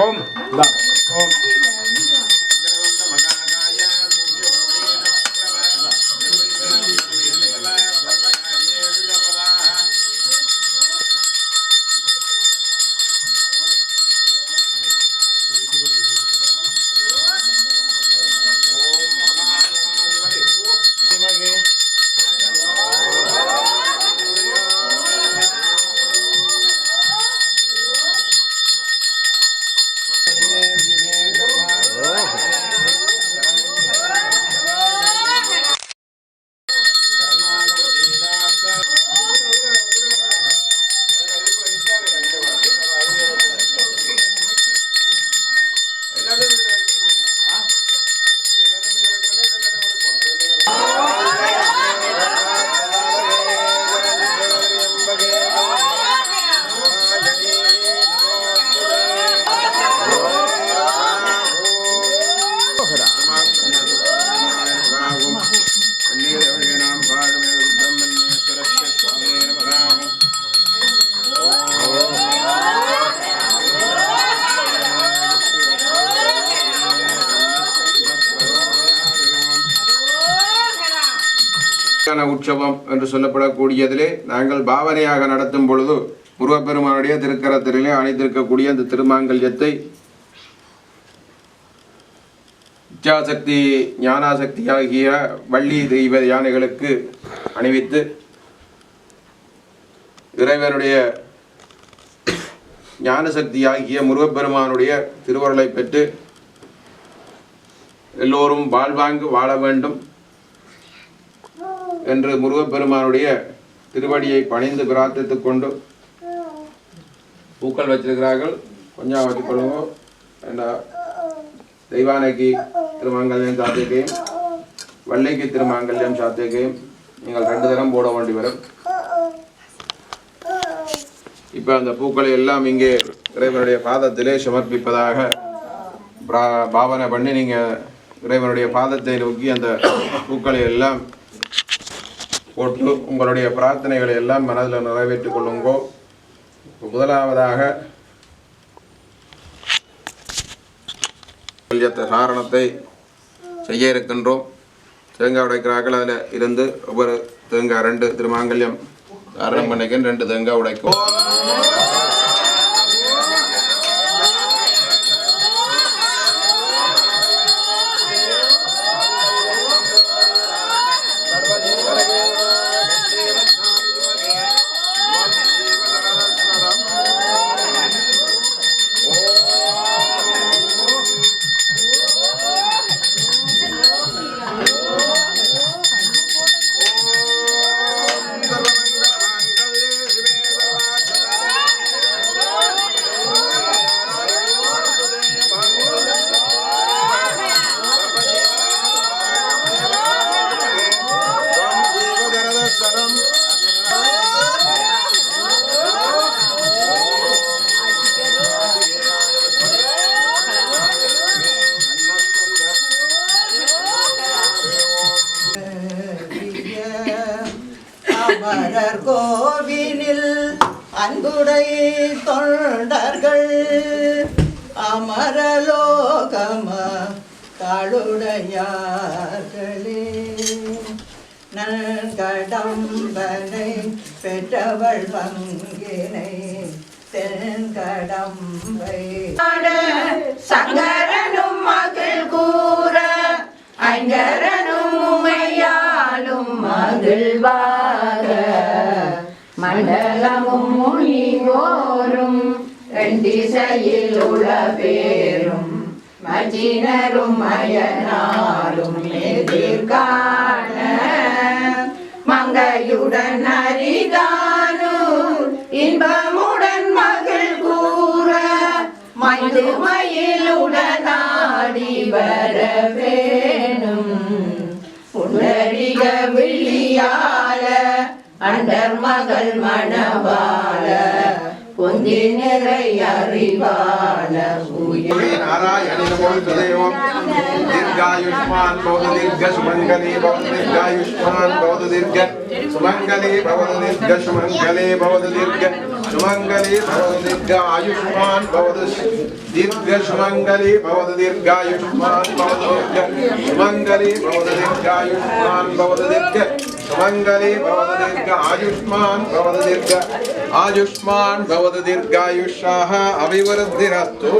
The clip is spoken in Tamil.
ஓம் ஓம் உற்சவம் என்று சொல்லப்படக்கூடியதிலே நாங்கள் பாவனையாக நடத்தும் பொழுது முருகப்பெருமானுடைய திருக்கரத்திலே அணிந்திருக்கக்கூடிய அந்த திருமாங்கல்யத்தை இச்சாசக்தி ஞானாசக்தி ஆகிய வள்ளி தெய்வ யானைகளுக்கு அணிவித்து இறைவனுடைய ஞானசக்தி ஆகிய முருகப்பெருமானுடைய திருவருளை பெற்று எல்லோரும் வாழ்வாங்கு வாழ வேண்டும். என்று முருகப்பெருமானுடைய திருவடியை பணிந்து பிரார்த்தித்துக் கொண்டு பூக்கள் வச்சிருக்கிறார்கள். கொஞ்சம் வச்சுக்கொள்ளுங்க என்ற தெய்வானைக்கு திருமாங்கல்யம் சாத்தியக்கையும் வள்ளிக்கு திருமாங்கல்யம் சாத்தியக்கையும் நீங்கள் ரெண்டு தரம் போட வேண்டி வரும். இப்போ அந்த பூக்களை எல்லாம் இங்கே இறைவனுடைய பாதத்திலே சமர்ப்பிப்பதாக பாவனை பண்ணி நீங்கள் இறைவனுடைய பாதத்தை நோக்கி அந்த பூக்களை எல்லாம் போட்டு உங்களுடைய பிரார்த்தனைகளை எல்லாம் மனதில் நிறைவேற்றிக் கொள்ளுங்கோ. முதலாவதாக சாரணத்தை செய்ய இருக்கின்றோம். தேங்காய் உடைக்கிறார்கள் அதில் இருந்து ஒவ்வொரு தேங்காய் ரெண்டு திருமாங்கல்யம் சாரணம் பண்ணிக்க ரெண்டு தேங்காய் உடைக்கும். அமரர் கோவினில் அன்புடை தொண்டர்கள் அமரலோகம தாளுடையார்களே நன்கடம்பனை பெற்றவள் வங்கினை தென்கடம்பை. சங்கரனும் மகள் கூற ஐங்கரனும் உமையாலும் மகிழ்வார். மண்டலமும் முனிவோரும் திசையில் உள்ள பேரும் மஜினரும் மயனாரும் எதிர்காண மங்கையுடன் அரிதானூர் இன்பமுடன் மகள் கூற மது மயிலுடனாடி வர வேணும். புண்டரிக விழியால அண்டர் மகள் மணவாள பொந்தி நிறை அறிவாள நாராயணம் தீர்காயுஷ்மான் பவது தீர்க்க சுமங்கலி பவது தீர்காயுஷ்மான் பவது தீர்க்க. சுமங்கலி பவது சுமங்கலி பவது सुमंगली भवतु दीर्घ सुमंगली भवतु दीर्घ आयुष्मान भवतु दीर्घ सुमंगली भवतु दीर्घायुष्मान भवतु दीर्घ सुमंगली भवतु दीर्घायुष्मान भवतु दीर्घ सुमंगली भवतु दीर्घ आयुष्मान भवतु दीर्घ आयुष्मान भवतु दीर्घायुष्याः अभिवृद्धिरस्तु